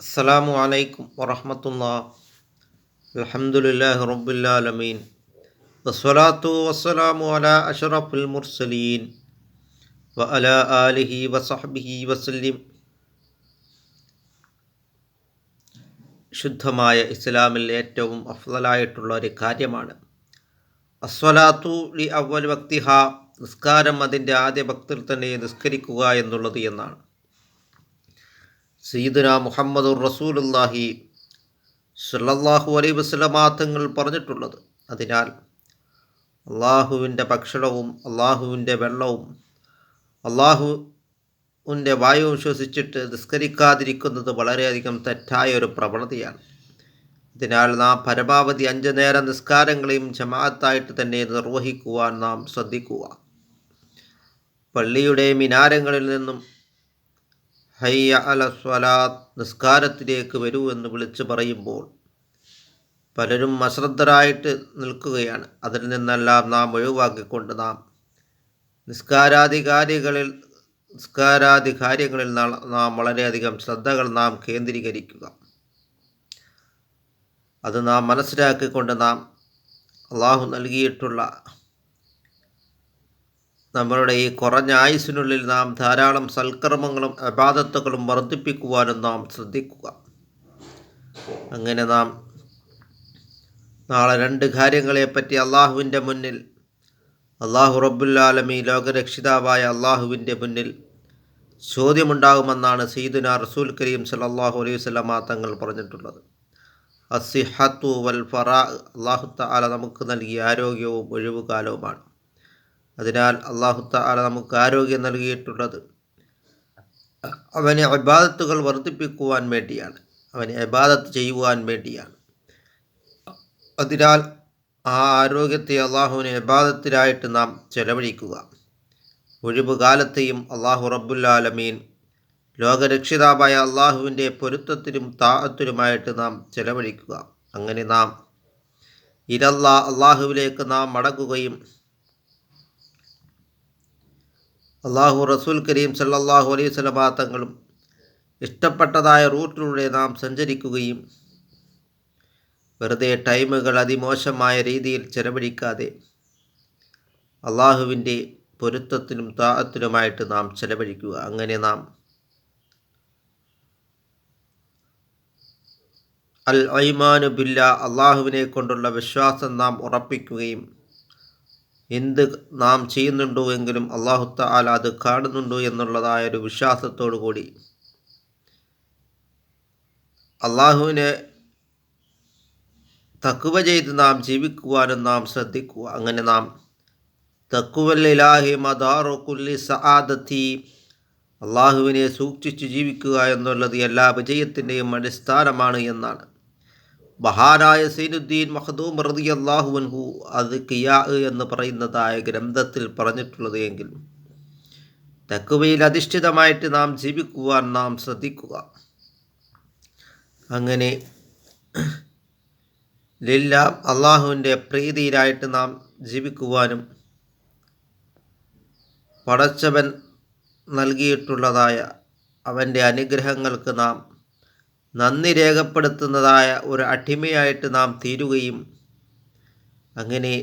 അസ്സലാമു അലൈക്കും വറഹമത്തുല്ലാ അൽഹംദുലില്ലാഹി റബ്ബില്ലാലമീൻ വസ്സലാത്തു വസ്സലാമു അലാ അഷ്റഫുൽ മുർസലീൻ. വ അലാ ആലിഹി വസഹ്ബിഹി വസല്ലിം. ശുദ്ധമായ ഇസ്ലാമിൽ ഏറ്റവും അഫ്ലായിട്ടുള്ള ഒരു കാര്യമാണ്. അസ്വലാത്തു ലി അവൽ വക്തിഹ നിസ്കാരം അതിന്റെ ആദ്യ ഭക്തിൽ തന്നെ നിസ്കരിക്കുക എന്നുള്ളത് എന്നാണ്. സയ്യിദുന മുഹമ്മദുർ റസൂലുല്ലാഹി സല്ലല്ലാഹു അലൈഹി വസല്ലമ തങ്ങൾ പറഞ്ഞിട്ടുള്ളത്. അതിനാൽ അള്ളാഹുവിന്റെ ഭക്ഷണവും അള്ളാഹുവിന്റെ വെള്ളവും അള്ളാഹുവിന്റെ വായുവും ശ്വസിച്ചിട്ട് നിസ്കരിക്കാതിരിക്കുന്നത് വളരെയധികം തെറ്റായ ഒരു പ്രവണതയാണ്. അതിനാൽ നാം പരമാവധി അഞ്ച് നേര നിസ്കാരങ്ങളെയും ജമാഅത്തായിട്ട് തന്നെ നിർവഹിക്കുവാൻ നാം ശ്രദ്ധിക്കുക. പള്ളിയുടെ മിനാരങ്ങളിൽ നിന്നും ഹയ്യ അല സ്വലാത്ത് നിസ്കാരത്തിലേക്ക് വരൂ എന്ന് വിളിച്ചു പറയുമ്പോൾ പലരും അശ്രദ്ധരായിട്ട് നിൽക്കുകയാണ്. അതിൽ നിന്നെല്ലാം നാം ഒഴിവാക്കിക്കൊണ്ട് നാം നിസ്കാരാധികാരികളിൽ നിസ്കാരാധികാര്യങ്ങളിൽ നാം വളരെയധികം ശ്രദ്ധകൾ നാം കേന്ദ്രീകരിക്കുക. അത് നാം മനസ്സിലാക്കിക്കൊണ്ട് നാം അള്ളാഹു നൽകിയിട്ടുള്ള നമ്മളുടെ ഈ കുറഞ്ഞ ആയുസിനുള്ളിൽ നാം ധാരാളം സൽക്കർമ്മങ്ങളും അബാദത്തുകളും വർദ്ധിപ്പിക്കുവാനും നാം ശ്രദ്ധിക്കുക. അങ്ങനെ നാം നാളെ രണ്ട് കാര്യങ്ങളെപ്പറ്റി അള്ളാഹുവിന്റെ മുന്നിൽ അള്ളാഹു റബ്ബുല്ലാലമി ലോകരക്ഷിതാവായ അള്ളാഹുവിന്റെ മുന്നിൽ ചോദ്യമുണ്ടാകുമെന്നാണ് സീദുന റസൂൽ കരീം സലാഹു അലൈഹി വസ്ലമ തങ്ങൾ പറഞ്ഞിട്ടുള്ളത്. അസിഹത്തു വൽ ഫറാ അള്ളാഹു താല നമുക്ക് നൽകിയ ആരോഗ്യവും ഒഴിവുകാലവുമാണ്. അതിനാൽ അള്ളാഹു താല നമുക്ക് ആരോഗ്യം നൽകിയിട്ടുള്ളത് അവനെ അബാദത്തുകൾ വർദ്ധിപ്പിക്കുവാൻ വേണ്ടിയാണ്. അവനെ അബാദത്ത് ചെയ്യുവാൻ വേണ്ടിയാണ്. അതിനാൽ ആ ആരോഗ്യത്തെ അള്ളാഹുവിനെ അബാദത്തിലായിട്ട് നാം ചെലവഴിക്കുക. ഒഴിവ് കാലത്തെയും അള്ളാഹു റബ്ബുല്ലാലമീൻ ലോകരക്ഷിതാവായ അള്ളാഹുവിന്റെ പൊരുത്തത്തിനും താഹത്തിനുമായിട്ട് നാം ചെലവഴിക്കുക. അങ്ങനെ നാം ഇരല്ലാ അള്ളാഹുവിലേക്ക് നാം മടങ്ങുകയും അള്ളാഹു റസൂൽ കരീം സല്ലാഹു അലൈഹി സ്വലമാ തങ്ങളും ഇഷ്ടപ്പെട്ടതായ റൂട്ടിലൂടെ നാം സഞ്ചരിക്കുകയും വെറുതെ ടൈമുകൾ അതിമോശമായ രീതിയിൽ ചെലവഴിക്കാതെ അള്ളാഹുവിന്റെ പൊരുത്തത്തിനും താഹത്തിനുമായിട്ട് നാം ചെലവഴിക്കുക. അങ്ങനെ നാം അൽ ഐമാനു ബില്ല അള്ളാഹുവിനെ കൊണ്ടുള്ള വിശ്വാസം നാം ഉറപ്പിക്കുകയും എന്ത് നാം ചെയ്യുന്നുണ്ടോ എങ്കിലും അള്ളാഹു താല അത് കാണുന്നുണ്ടോ എന്നുള്ളതായ ഒരു വിശ്വാസത്തോടു കൂടി. അള്ളാഹുവിനെ തക്കുവ ചെയ്ത് നാം ജീവിക്കുവാനും നാം ശ്രദ്ധിക്കുക. അങ്ങനെ നാം തക്കുവല്ലാഹി മദാറുക്കുല്ലി കുല്ലി സആദത്തി അള്ളാഹുവിനെ സൂക്ഷിച്ചു ജീവിക്കുക എന്നുള്ളത് എല്ലാ വിജയത്തിന്റെയും അടിസ്ഥാനമാണ് എന്നാണ്. ബഹാനായ സൈനുദ്ദീൻ മഹദൂം റതി അള്ളാഹുവൻഹു അത് കിയാ എന്ന് പറയുന്നതായ ഗ്രന്ഥത്തിൽ പറഞ്ഞിട്ടുള്ളത് എങ്കിൽ തക്കുവയിൽ അധിഷ്ഠിതമായിട്ട് നാം ജീവിക്കുവാൻ നാം ശ്രദ്ധിക്കുക. അങ്ങനെ ലില്ല അള്ളാഹുവിന്റെ പ്രീതിയിലായിട്ട് നാം ജീവിക്കുവാനും പടച്ചവൻ നൽകിയിട്ടുള്ളതായ അവന്റെ അനുഗ്രഹങ്ങൾക്ക് നാം നന്ദി രേഖപ്പെടുത്തുന്നതായ ഒരു അടിമയായിട്ട് നാം തീരുകയും അങ്ങനെ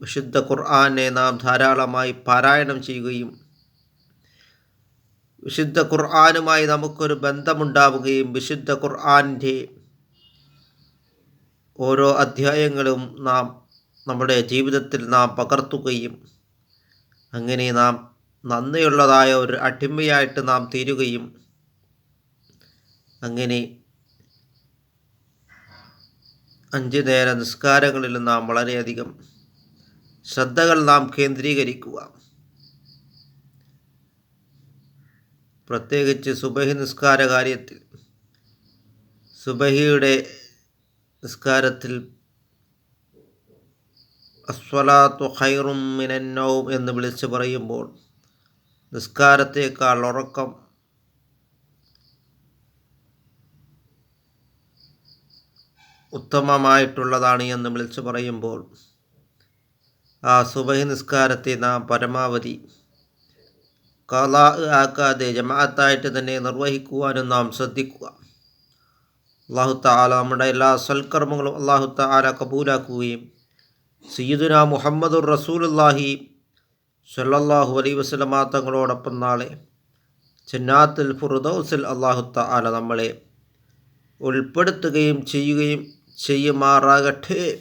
വിശുദ്ധ ഖുർആാനെ നാം ധാരാളമായി പാരായണം ചെയ്യുകയും വിശുദ്ധ ഖുർആാനുമായി നമുക്കൊരു ബന്ധമുണ്ടാവുകയും വിശുദ്ധ ഖുർആാന്റെ ഓരോ അധ്യായങ്ങളും നാം നമ്മുടെ ജീവിതത്തിൽ നാം പകർത്തുകയും അങ്ങനെ നാം നന്ദിയുള്ളതായ ഒരു അടിമയായിട്ട് നാം തീരുകയും അങ്ങനെ അഞ്ച് നേര നിസ്കാരങ്ങളിൽ നാം വളരെയധികം ശ്രദ്ധകൾ നാം കേന്ദ്രീകരിക്കുക. പ്രത്യേകിച്ച് സുബഹി നിസ്കാര കാര്യത്തിൽ സുബഹിയുടെ നിസ്കാരത്തിൽ അസ്വലാത്തു ഹൈറും മിനന്നവും എന്ന് വിളിച്ച് പറയുമ്പോൾ നിസ്കാരത്തേക്കാൾ ഉറക്കം ഉത്തമമായിട്ടുള്ളതാണ് എന്ന് വിളിച്ചു പറയുമ്പോൾ ആ സുബഹി നിസ്കാരത്തെ നാം പരമാവധി കലാ ആക്കാതെ ജമാഅത്തായിട്ട് തന്നെ നിർവഹിക്കുവാനും നാം ശ്രദ്ധിക്കുക. അള്ളാഹു താല നമ്മുടെ എല്ലാ സൽക്കർമ്മങ്ങളും അള്ളാഹു താല കബൂലാക്കുകയും സയ്യിദുന മുഹമ്മദുർ റസൂലുല്ലാഹി സല്ലല്ലാഹു അലൈ വസ്ലമാ തങ്ങളോടൊപ്പം നാളെ ചെന്നാത്തിൽ ഫുറുദൌസിൽ അള്ളാഹു താല നമ്മളെ ഉൾപ്പെടുത്തുകയും ചെയ്യുകയും ചെയ്യുമാറാകട്ടെ.